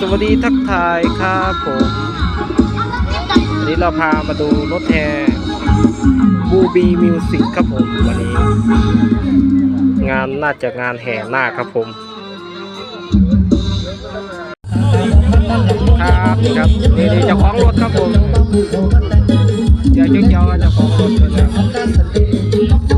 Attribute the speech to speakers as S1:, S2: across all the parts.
S1: สวัสดีทักทายครับผมวันนี้เราพามาดูรถแห่บูบีมิวสิกครับผมวันนี้ งานน่าจะงานแห่หน้าครับผมครับครับนี่นี่เจ้าของรถครับผมเดี๋ยวเจ้าเจ้าของรถนะครับ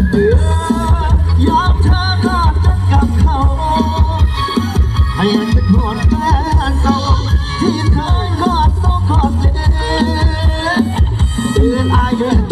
S1: ของ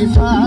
S1: Pakistan.